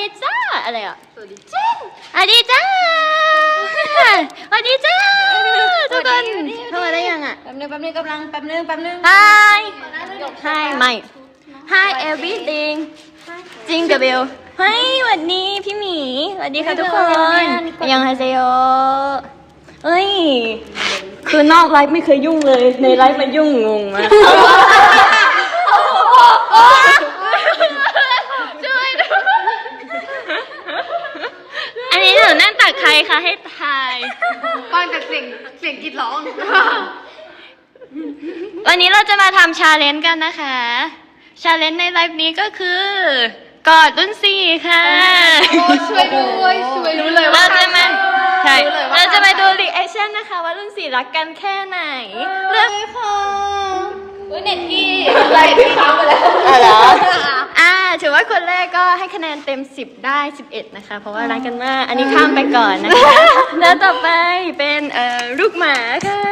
ดีจ้าอะไรอะสวัสดีจ้าสวัสดีจ้าสวัสดีจ้าทุกคนเข้ามาได้ยังอะแป๊บนึงแป๊บนึงกำลังแป๊บนึงแป๊บนึง Hi Hi ไม่ Hi everything จริงกับเบลเฮ้ยสวัสดีพี่หมีสวัสดีค่ะทุกคนยังไฮเซโยเฮ้ย คือนอกไลฟ์ไม่เคยยุ่งเลย ในไลฟ์มันยุ่งงงมากช่วยด้วยอันนี้ หนูนั่งตักใครคะให้ทาย ฟังจากเสียงเสียงกรีดร้อง วันนี้เราจะมาทำชาเลนจ์กันนะคะ ชาเลนจ์ในไลฟ์นี้ก็คือกอดรุ่นสี่ค่ะช่วยด้วยช่วยรู้เลยเราว่าจะมาใช่รู้เลยว่าเราจะมาดูรีแอคชั่นนะคะ ว่ารุ่นสี่รักกันแค่ไหนเรื่องอุ้ยเน็ตพี่ไลน์พี่ค้างไปแล้วอ๋อเหรออ่าถือว่าคนแร กก็ให้คะแนนเต็ม 10 ได้ 11 นะคะ เพราะว่ารักกันมาก อันนี้ข้ามไปก่อนนะคะ แล้วต่อไปเป็นเอ่อลูกหมาค่ะ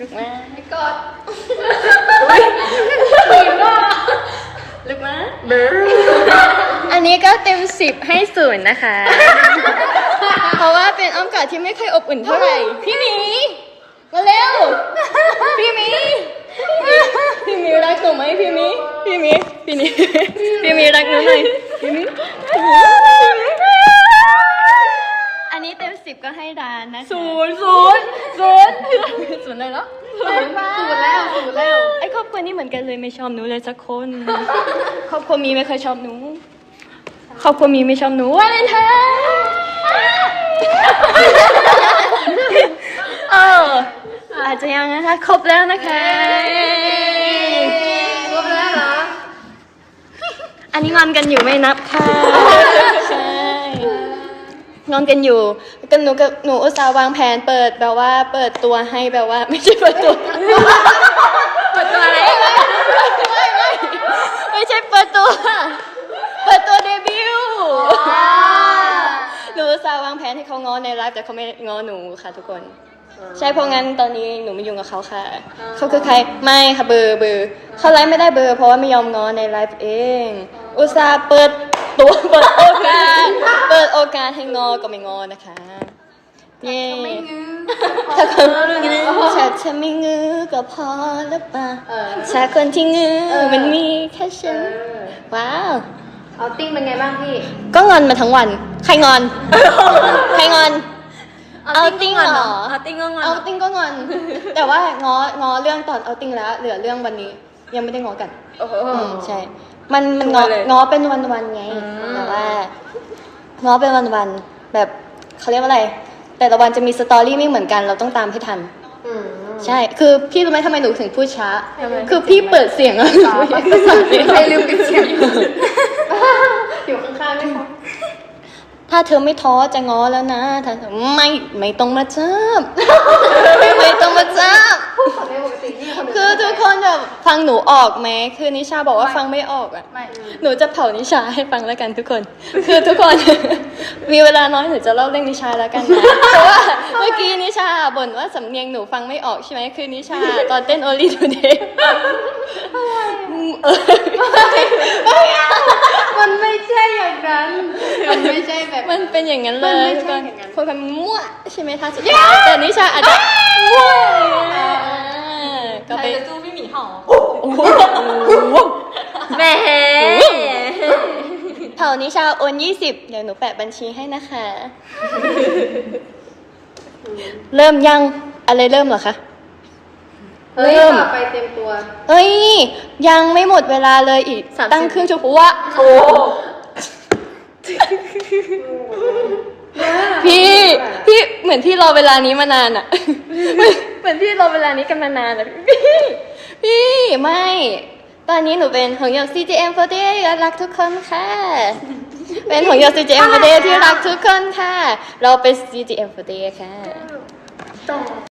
ลูกหมากอดลูกหมาเบอร์อันนี้ก็เต็ม 10 ให้ศูนย์นะคะ เพราะว่าเป็นอ้อมกอดที่ไม่ค่อยอบอุ่นเท่าไหร่ พี่หมีมาเร็ว พี่หมี พี่หมีรักหนูไหมพี่หมี พี่หมีพี่หมีพี่หมีรักหนูหน่อยพี่หมีอันนี้เต็มสิบก็ให้ดานนะคะศูนย์ศูนย์ศูนย์ศูนย์เลยเหรอศูนย์สูดแล้วสูดแล้วไอ้ครอบครัวนี้เหมือนกันเลยไม่ชอบหนูเลยสักคนครอบครัวมีไม่เคยชอบหนูครอบครัวมีไม่ชอบหนูวาเลนไทน์เอออาจจะยังนะคะ ครบแล้วนะคะ อันนี้งอนกันอยู่ไม่นับค่ะใช่งอนกันอยู่กันหนูกับหนูอุตส่าห์วางแผนเปิดแบบว่าเปิดตัวให้แบบว่า ไม่ใช่เปิดตัว เปิดตัวอะไรไม่ไม่ไม่ไม่ใช่เปิดตัว เปิดตัวเดบิวต์หนูอุตส่าห์วางแผนให้เขาง้อในไลฟ์แต่เขาไม่ง้อหนูค่ะทุกคน ใช่เพราะงั้นตอนนี้หนูไม่ยุ่งกับเขาค่ะ เขาคือใครไม่ค่ะเบอร์เบอร์เขาไลฟ์ไม่ได้เบอร์ เพราะว่าไม่ยอมง้อในไลฟ์เอง อุตส่าห์เปิดตัวเปิดโอกาสเปิดโอกาสให้งอก็ไม่งอนะคะเย้ถ้าคนถ้าฉันไม่งื้อก็พอแล้วป่ะเออถ้าคนที่งื้อมันมีแค่ฉันว้าวเอาติ้งเป็นไงบ้างพี่ ก็งอนมาทั้งวัน ใครงอน ใครงอน เอาติ้งเหรอเอาติ้งก็งอน เอาติ้งก็งอน แต่ว่าง้องอเรื่องตอนเอาติ้งแล้ว เหลือเรื่องวันนี้ ยังไม่ได้ง้อกัน โอ้โหอืมใช่ มันมันงอชัวร์เลยง้อเป็นวันวันๆไงอืมแต่ว่าง้อเป็นวันวันๆแบบเขาเรียกว่าอะไร แต่ละวันจะมีสตอรี่ไม่เหมือนกัน เราต้องตามให้ทัน อืม ใช่ คือพี่รู้ไหมทำไมหนูถึงพูดช้า ทำไม คือพี่เปิดเสียงแล้วหนูอยากจะสั่งไม่ใครลืมปิดเสียงอยู่ข้างๆด้วยค่ะ ถ้าเธอไม่ท้อจะง้อแล้วนะถ้าเธอไม่ไม่ต้องมาจับ ไม่ต้องมาจับขอในปกตินี่คนคือทุกคนแบบฟังหนูออกไหมคือนิชาบอกว่าฟังไม่ออกอะ ไม่ หนูจะเผานิชาให้ฟังแล้วกันทุกคน คือทุกคน มีเวลาน้อยหนูจะเล่าเรื่องนิชาแล้วกันนะเพราะว่าเมื่อกี้นิชาบ่นว่าสำเนียงหนูฟังไม่ออกใช่ไหมคือนิชาตอนเต้น Only Today อืมเออมันไม่ใช่อย่างนั้น มันไม่ใช่แบบ มันเป็นอย่างนั้นเลยมันไม่ทุกใช่คนอย่างนั้น คนคนมั่วใช่ไหมท่าสุดท้ายแต่นิชาอาจจะมั่วอ่าก็ไปจะสู้พี่หมีเห่าแหมเผานิชาโอนยี่สิบเดี๋ยวหนูแปะบัญชีให้นะคะ เริ่มยังอะไรเริ่มเหรอคะ เฮ้ยเริ่มต่อไปเต็มตัวเฮ้ย ยังไม่หมดเวลาเลยอีก 30 ตั้งครึ่งชั่วโมงวะโอ้ พี่ พี่เหมือนพี่รอเวลานี้มานานอะเหมือนพี่รอเวลานี้กันมานานอะพี่ พี่ไม่ ตอนนี้หนูเป็นหงหยก CGM48 รักทุกคนค่ะ เป็นหงหยก CGM48 ที่รักทุกคนค่ะ เราเป็น CGM48 ค่ะ